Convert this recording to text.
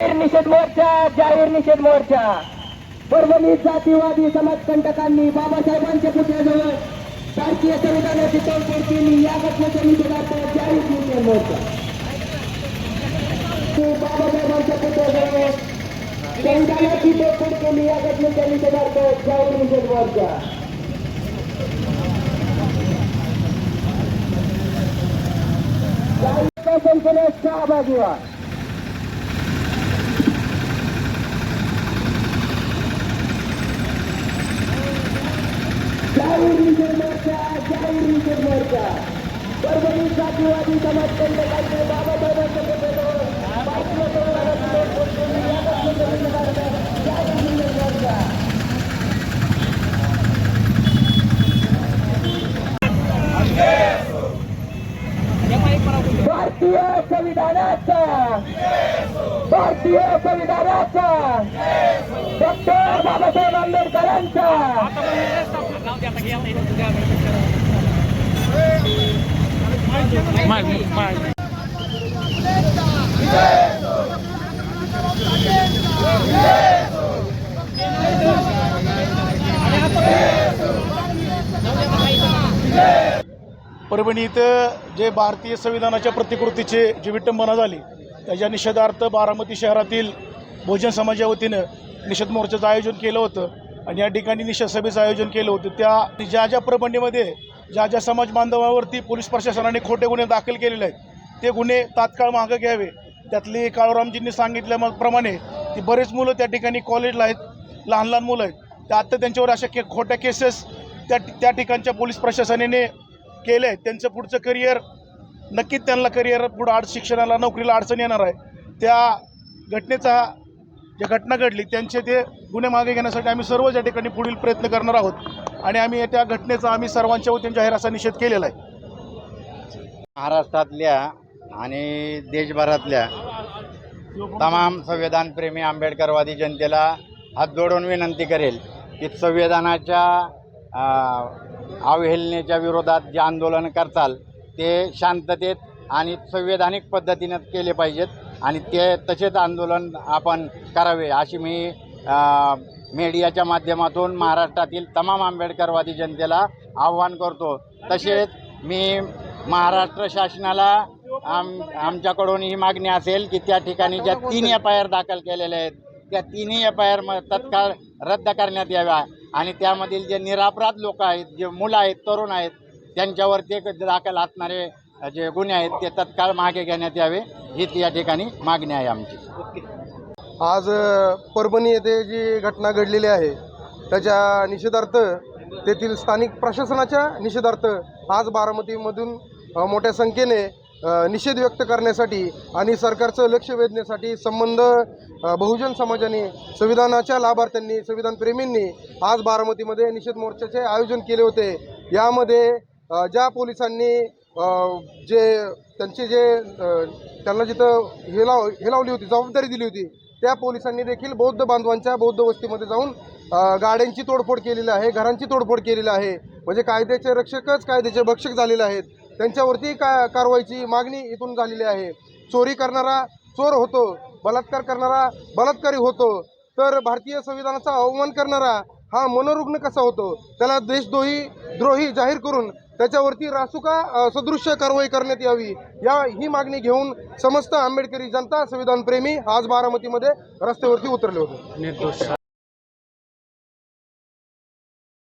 जाहीर निषेध मोर्चा जाहीर निषेध मोर्चा. परभणी जातीवादी समाजकंटकांनी बाबासाहेबांच्या पुतळ्याजवळ भारतीय संविधानाची तोडफोड केली. या घटनेच्या निषेधार्थ जाहीर निषेध मोर्चा. बाबासाहेबांच्या पुतळ्याजवळ संविधानाची तोडफोड केली. या घटनेच्या निषेधार्थ जाहीर निषेध मोर्चा. संसदेत सहभागी व्हा जाहीर निषेध मोर्चा जाहीर निषेध मोर्चा परभणी जातीवादी समाजकंटकांनी बाबासाहेबांच्या पुतळ्याजवळ भारतीय संविधानाची तोडफोड केली या घटनेच्या निषेधार्थ जाहीर निषेध मोर्चा भारतीय संविधानाचा भारतीय संविधानाचा डॉक्टर बाबासाहेब आंबेडकरांचा परभणी इथं जे भारतीय संविधानाच्या प्रतिकृतीचे जी विटंबना झाली त्याच्या निषेधार्थ बारामती शहरातील बहुजन समाजा वतीनं निषेध मोर्चाचं आयोजन केलं होतं आणि या ठिकाणी निषेध सभेचं आयोजन केलं होतं. त्या ज्या ज्या परभणीमध्ये ज्या ज्या समाज बांधवावरती पोलीस प्रशासनाने खोटे गुन्हे दाखल केलेले आहेत ते गुन्हे तात्काळ मागं घ्यावे. त्यातली काळूरामजींनी सांगितल्याप्रमाणे ती बरेच मुलं त्या ठिकाणी कॉलेजला आहेत लहान लहान मुलं आहेत. त्या आत्ता त्यांच्यावर अशा के खोट्या केसेस त्या त्या ठिकाणच्या पोलीस प्रशासनाने केलं आहे त्यांचं पुढचं करिअर नक्कीच त्यांना करिअर पुढं आड शिक्षणाला नोकरीला अडचण येणार आहे. त्या घटनेचा ज्या घटना घडली त्यांचे ते गुन्हे मागे घेण्यासाठी आम्ही सर्व ज्या ठिकाणी पुढील प्रयत्न करणार आहोत. आणि आम्ही त्या घटनेचा आम्ही सर्वांच्या वतीने जाहीर असा निषेध केलेला आहे. महाराष्ट्रातल्या आणि देशभरातल्या तमाम संविधानप्रेमी आंबेडकरवादी जनतेला हात जोडून विनंती करेल की संविधानाच्या अवहेलनेच्या विरोधात जे आंदोलन करताल ते शांततेत आणि संवैधानिक पद्धतीनं केले पाहिजेत आणि ते तसेच आंदोलन आपण करावे अशी मी मीडियाच्या माध्यमातून महाराष्ट्रातील तमाम आंबेडकरवादी जनतेला आव्हान करतो. तसेच मी महाराष्ट्र शासनाला आम आमच्याकडून ही मागणी असेल की त्या ठिकाणी ज्या तीन एफ आय आर दाखल केलेल्या आहेत त्या तिन्ही एफ आय आर म तत्काळ रद्द करण्यात याव्या. आणि त्यामधील जे निरापराध लोक आहेत जे मुलं आहेत तरुण आहेत त्यांच्यावर ते दाखल असणारे जे गुन्हे आहेत ते तत्काळ मागे घेण्यात यावे. हीच या ठिकाणी मागणी आहे आमची. आज परभणी येथे जी घटना घडलेली आहे त्याच्या निषेधार्थ तेथील स्थानिक प्रशासनाच्या निषेधार्थ आज बारामतीमधून मोठ्या संख्येने निषेध व्यक्त करण्यासाठी आणि सरकारचं लक्ष वेधण्यासाठी संबंध बहुजन समाजाने संविधानाच्या लाभार्थ्यांनी संविधानप्रेमींनी आज बारामतीमध्ये निषेध मोर्चाचे आयोजन केले होते. यामध्ये ज्या पोलिसांनी जे त्यांचे जे त्यांना जिथं हे लाव हे लावली होती जबाबदारी दिली होती त्या पोलिसांनी देखील बौद्ध बांधवांच्या बौद्ध वस्तीमध्ये जाऊन गाड्यांची तोडफोड केलेली आहे घरांची तोडफोड केलेली आहे. म्हणजे कायद्याचे रक्षकच कायद्याचे भक्षक झालेले आहेत. त्यांच्यावरती का कारवाईची मागणी इथून झालेली आहे. चोरी करणारा चोर होतो बलात्कार करणारा बलात्कारी होतो. तर भारतीय संविधानाचा अवमान करणारा हा मनोरुग्ण कसा होतो? त्याला देशद्रोही द्रोही जाहीर करून त्याच्यावरती रासुका सदृश्य कारवाई करण्यात यावी. या ही मागणी घेऊन समस्त आंबेडकरी जनता संविधानप्रेमी आज बारामतीमध्ये रस्त्यावरती उतरले होते.